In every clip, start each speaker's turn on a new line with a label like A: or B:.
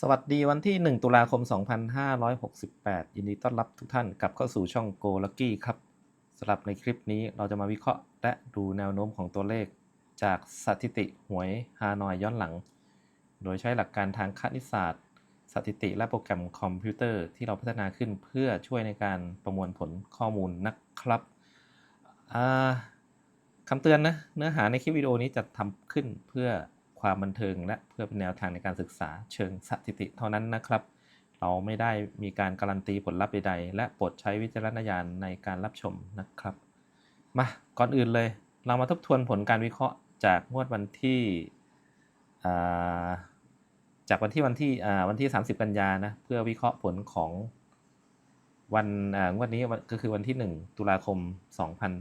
A: สวัสดีวันที่ 1 ตุลาคม 2568 ยินดีต้อนรับทุกท่านกลับเข้าสู่ช่อง Go Lucky ครับสำหรับในคลิปนี้เราจะมาวิเคราะห์และดูแนวโน้มของตัวเลข จากสถิติหวยฮานอยย้อนหลัง โดยใช้หลักการทางคณิตศาสตร์ สถิติและโปรแกรมคอมพิวเตอร์ที่เราพัฒนาขึ้นเพื่อช่วยในการประมวลผลข้อมูลนะครับคำเตือนนะเนื้อหาในคลิปวิดีโอนี้จะทำขึ้นเพื่อ ความบันเทิง และเพื่อเป็นแนวทางในการศึกษาเชิงสถิติเท่านั้นนะครับ เราไม่ได้มีการการันตีผลลัพธ์ใดๆและโปรดใช้วิจารณญาณในการรับชมนะครับ มาก่อนอื่นเลย เรามาทบทวนผลการวิเคราะห์จากงวดวันที่าจากวันที่วันที่วันที่ 30 กันยานะเพื่อวิเคราะห์ผลของวันงวดนี้ก็คือวันที่ 1 ตุลาคม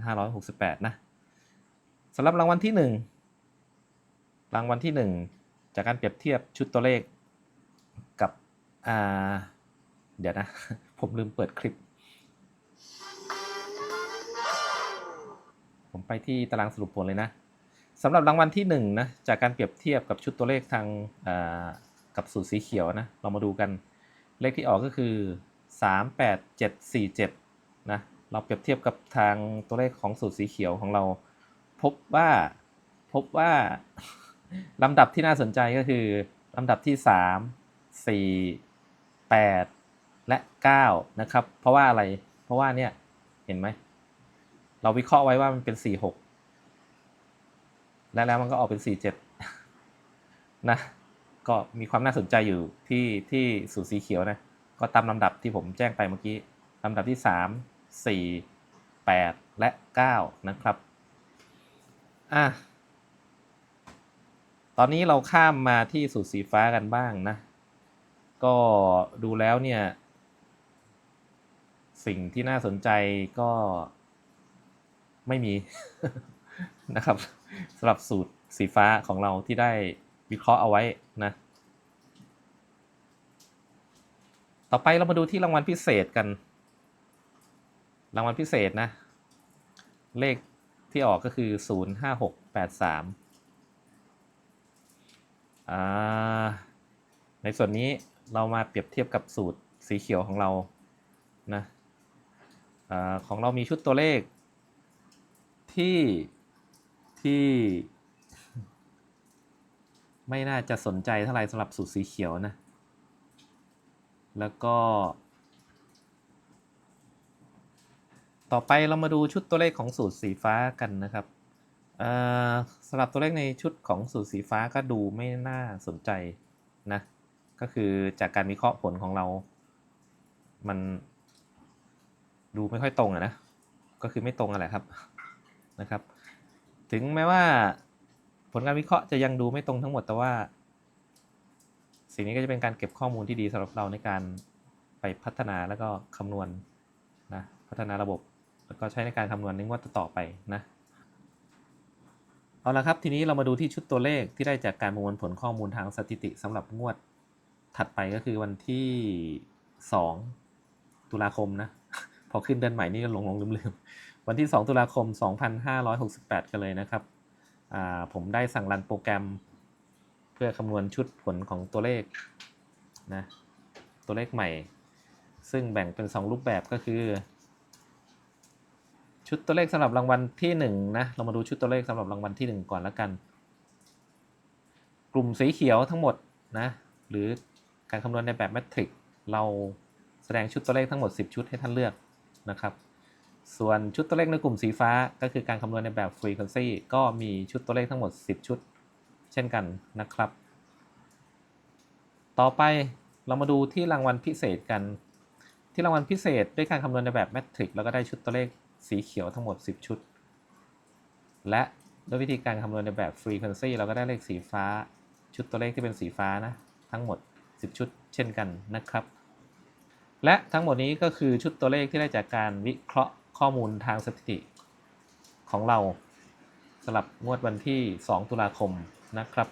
A: 2568 นะสำหรับรางวัลที่ 1 รางวัลที่ 1 จากการเปรียบเทียบชุดตัวเลขกับอ่าเดี๋ยวนะ ผมลืมเปิดคลิป ผมไปที่ตารางสรุปผลเลยนะสำหรับรางวัลที่1นงนะจากการเปรียบเทียบกับชุดตัวเลขทางกับสูตรสีเขียวนะเรามาดูกันเลขที่ออกก็คือ 38747นะเราเปรียบเทียบกับทางตัวเลขของสูตรสีเขียวของเรา พบว่าพบว่า ลำดับที่น่าสนใจก็คือ ลำดับที่ 3 4 8 และ 9 นะครับ เพราะว่าอะไร เพราะว่าเนี่ยเห็นไหม เราวิเคราะห์ไว้ว่ามันเป็น 4 6 และแล้วมันก็ออกเป็น 4 7 นะ ก็มีความน่าสนใจอยู่ที่ที่สูตรสีเขียวนะ ก็ตามลำดับที่ผมแจ้งไปเมื่อกี้ลำดับที่ 3 4 8 และ 9 นะครับ อะ อนนี้เราข้ามมาที่สูตรสีฟ้ากันบ้างนะ ก็ดูแล้วเนี่ย สิ่งที่น่าสนใจก็ไม่มีนะครับสำหรับสูตรสีฟ้าของเราที่ได้วิเคราะห์เอาไว้นะ ต่อไปเรามาดูที่รางวัลพิเศษกัน รางวัลพิเศษนะ เลขที่ออกก็คือ 05683อ่า ในส่วนนี้เรามาเปรียบเทียบกับสูตรสีเขียวของเรานะอของเรามีชุดตัวเลขที่ที่ไม่น่าจะสนใจเท่าไหร่สำหรับสูตรสีเขียวนะ แล้วก็ ต่อไปเรามาดูชุดตัวเลขของสูตรสีฟ้ากันนะครับ สำหรับตัวเลขในชุดของสูตรสีฟ้าก็ดูไม่น่าสนใจนะ ก็คือจากการวิเคราะห์ผลของเรา มันดูไม่ค่อยตรงอะนะ ก็คือไม่ตรงอะไรครับนะครับ ถึงแม้ว่าผลการวิเคราะห์จะยังดูไม่ตรงทั้งหมดแต่ว่า สิ่งนี้ก็จะเป็นการเก็บข้อมูลที่ดีสำหรับเราในการไปพัฒนาแล้วก็คำนวณนะพัฒนาระบบ แล้วก็ใช้ในการคำนวณในงวดต่อไปนะ เอาละครับ ทีนี้เรามาดูที่ชุดตัวเลขที่ได้จากการประมวลผลข้อมูลทางสถิติสำหรับงวดถัดไปก็คือวันที่ 2 ตุลาคมนะ พอขึ้นเดือนใหม่นี่ก็หลงหลงลืมลืมวันที่ 2 ตุลาคม 2568 กันเลยนะครับผมได้สั่งรันโปรแกรม เพื่อคำนวณชุดผลของตัวเลขนะตัวเลขใหม่ ซึ่งแบ่งเป็น 2 รูปแบบก็คือ ชุดตัวเลขสำหรับรางวัลที่1นงนะเรามาดูชุดตัวเลขสำหรับรางวัลที่ 1 ก่อนแล้วกัน กลุ่มสีเขียวทั้งหมดนะหรือการคำนวณในแบบแมทริกเราแสดงชุดตัวเลขทั้งหมด 10 ชุดให้ท่านเลือกนะครับส่วนชุดตัวเลขในกลุ่มสีฟ้าก็คือการคำนวณในแบบ Frequency ก็มีชุดตัวเลขทั้งหมด 10 ชุด เช่นกันนะครับ ต่อไปเรามาดูที่รางวัลพิเศษกัน ที่รางวัลพิเศษด้วยการคำนวณในแบบแมทริกแล้วก็ได้ชุดตัวเลข สีเขียวทั้งหมด 10 ชุด และด้วยวิธีการคำนวณในแบบ Frequency เราก็ได้เลขสีฟ้าชุดตัวเลขที่เป็นสีฟ้านะทั้งหมด 10 ชุด เช่นกันนะครับ และทั้งหมดนี้ก็คือชุดตัวเลขที่ได้จากการวิเคราะห์ข้อมูลทางสถิติของเราสำหรับงวดวันที่ 2 ตุลาคมนะครับ